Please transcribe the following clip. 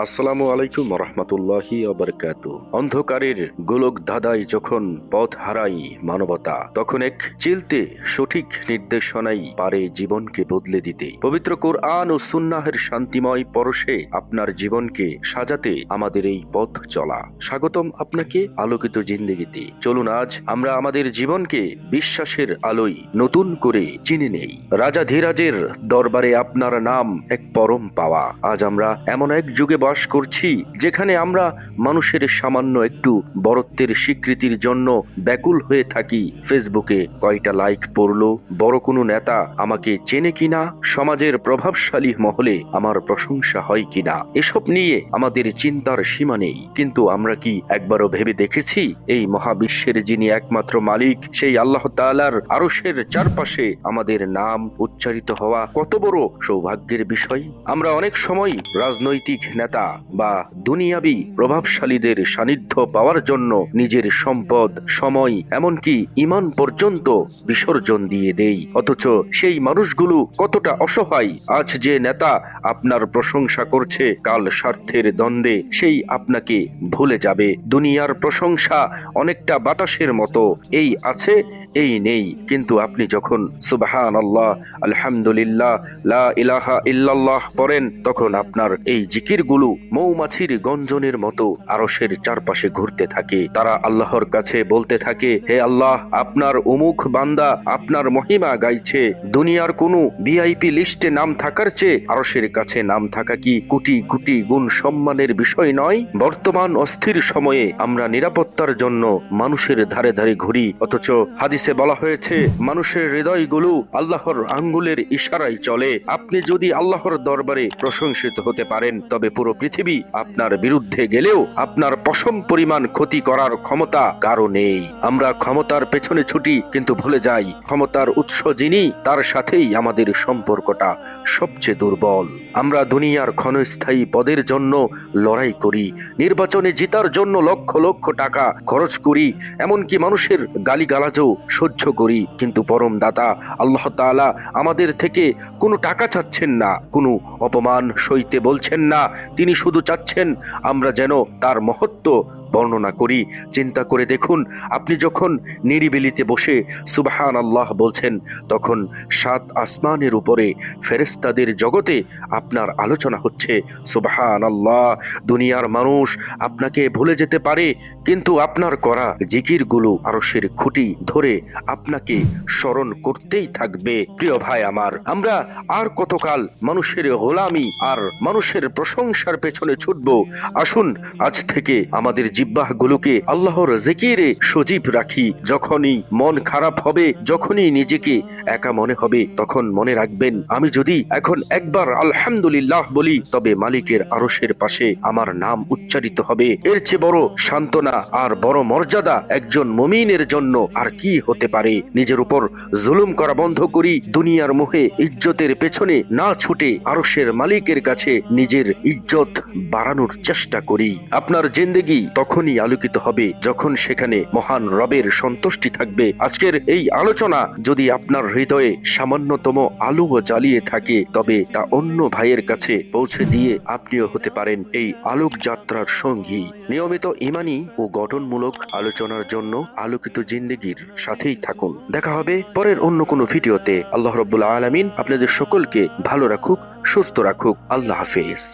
আসসালামু আলাইকুম রহমতুল্লাহি অন্ধকারের গোলক ধাঁধায় যখন পথ হারাই মানবতা, তখন এক চিলতে সঠিক নির্দেশনাই পারে জীবনকে বদলে দিতে। পবিত্র কোরআন ও সুন্নাহের শান্তিময় পরশে আপনার জীবনকে সাজাতে আমাদের এই পথ চলা। স্বাগতম আপনাকে আলোকিত জিন্দেগিতে। চলুন আজ আমরা আমাদের জীবনকে বিশ্বাসের আলোয় নতুন করে চিনে নেই। রাজা ধীরাজের দরবারে আপনার নাম এক পরম পাওয়া। আজ আমরা এমন এক যুগে বাস করছি, যেখানে আমরা মানুষের সামান্য একটু বরত্বের স্বীকৃতির জন্য ব্যাকুল হয়ে থাকি। ফেসবুকে কয়টা লাইক পড়ল, বড় কোনো নেতা আমাকে চেনে কিনা, সমাজের প্রভাবশালী মহলে আমার প্রশংসা হয় কিনা, এসব নিয়ে আমাদের চিন্তার সীমা নেই। কিন্তু আমরা কি একবারও ভেবে দেখেছি, এই মহাবিশ্বের যিনি একমাত্র মালিক, সেই আল্লাহ তাআলার আরশের চারপাশে আমাদের নাম উচ্চারিত হওয়া কত বড় সৌভাগ্যের বিষয়? আমরা অনেক সময় রাজনৈতিক নেতা বা দুনিয়াবি প্রভাবশালীদের সান্নিধ্য পাওয়ার জন্য নিজের সম্পদ, সময়, এমনকি ইমান পর্যন্ত বিসর্জন দিয়ে দেই। অথচ সেই মানুষগুলো কতটা অসহায়, আজ যে নেতা আপনার প্রশংসা করছে, কাল স্বার্থের দ্বন্দ্বে সেই আপনাকে ভুলে যাবে। দুনিয়ার প্রশংসা অনেকটা বাতাসের মতো, এই আছে, এই নেই। কিন্তু আপনি যখন সুবহান আল্লাহ আলহামদুলিল্লাহ, লা ইলাহা ইল্লাল্লাহ পড়েন, তখন আপনার এই জিকিরগুলো মৌমাছির গঞ্জনের মতো আরশের চারপাশে ঘুরতে থাকে। তারা আল্লাহর কাছে বলতে থাকে, হে আল্লাহ, আপনার উমুখ বান্দা আপনার মহিমা গাইছে। দুনিয়ার কোনো ভিআইপি লিস্টে নাম থাকার চেয়ে আরশের কাছে নাম থাকা কি কোটি কোটি গুণ সম্মানের বিষয় নয়? বর্তমান অস্থির সময়ে আমরা নিরাপত্তার জন্য মানুষের ধারে ধারে ঘুরি। অথচ হাদিসে বলা হয়েছে, মানুষের হৃদয়গুলো আল্লাহর আঙ্গুলের ইশারায় চলে। আপনি যদি আল্লাহর দরবারে প্রশংসিত হতে পারেন, তবে পুরো পৃথিবী আপনার বিরুদ্ধে গেলেও আপনার পশম পরিমাণ ক্ষতি করার ক্ষমতা কারও নেই। আমরা ক্ষমতার পেছনে ছুটি, কিন্তু ভুলে যাই। ক্ষমতার উৎস যিনি, তার সাথেই আমাদের সম্পর্কটা সবচেয়ে দুর্বল। আমরা দুনিয়ার ক্ষণস্থায়ী পদের জন্য লড়াই করি, নির্বাচনে জিতার জন্য লক্ষ লক্ষ টাকা খরচ করি, এমনকি মানুষের গালিগালাজও সহ্য করি। কিন্তু পরম দাতা আল্লাহ তাআলা আমাদের থেকে কোনো টাকা চাচ্ছেন না, কোনো অপমান সইতে বলছেন না। তিনি শুধু চাচ্ছেন আমরা যেন তার মহত্ব বর্ণনা করি, চিন্তা করে দেখুন, আপনি যখন নিরিবিলিতে বসে সুবাহান আল্লাহ বলছেন, তখন সাত আসমানের উপরে ফেরেস্তাদের জগতে আপনার আলোচনা হচ্ছে সুবাহান আল্লাহ দুনিয়ার মানুষ আপনাকে ভুলে যেতে পারে, কিন্তু আপনার করা জিকিরগুলো আরসের খুঁটি ধরে আপনাকে স্মরণ করতেই থাকবে, প্রিয় ভাই আমার। আমরা আর কতকাল মানুষের গোলামি আর মানুষের প্রশংসার পেছনে ছুটব, আসুন আজ থেকে আমাদের জিব্বাহগুলোকে আল্লাহর জিকিরে সজীব রাখি। যখনই মন খারাপ হবে, যখনই নিজেকে একা মনে হবে, তখন মনে রাখবেন, আমি যদি এখন একবার আলহামদুলিল্লাহ বলি, তবে মালিকের আরশের পাশে আমার নাম উচ্চারিত হবে। এর চেয়ে বড় সান্ত্বনা আর বড় মর্যাদা একজন মমিনের জন্য আর কি হতে পারে? নিজের উপর জুলুম করা বন্ধ করি, দুনিয়ার মোহে ইজ্জতের পেছনে না ছুটে আরশের মালিকের কাছে নিজের ইজ্জত বাড়ানোর চেষ্টা করি। আপনার জিন্দেগি তখনই আলোকিত হবে, যখন সেখানে মহান রবের সন্তুষ্টি থাকবে। আজকের এই আলোচনা যদি আপনার হৃদয়ে সামান্যতম আলোও জ্বালিয়ে থাকে, তবে তা অন্য ভাইয়ের কাছে পৌঁছে দিয়ে আপনিও হতে পারেন এই আলোক যাত্রার সঙ্গী। নিয়মিত ইমানি ও গঠনমূলক আলোচনার জন্য আলোকিত জিন্দেগির সাথেই থাকুন। দেখা হবে পরের অন্য কোনো ভিডিওতে। আল্লাহ রব্বুল আলমিন আপনাদের সকলকে ভালো রাখুক, সুস্থ রাখুক। আল্লাহ হাফেজ।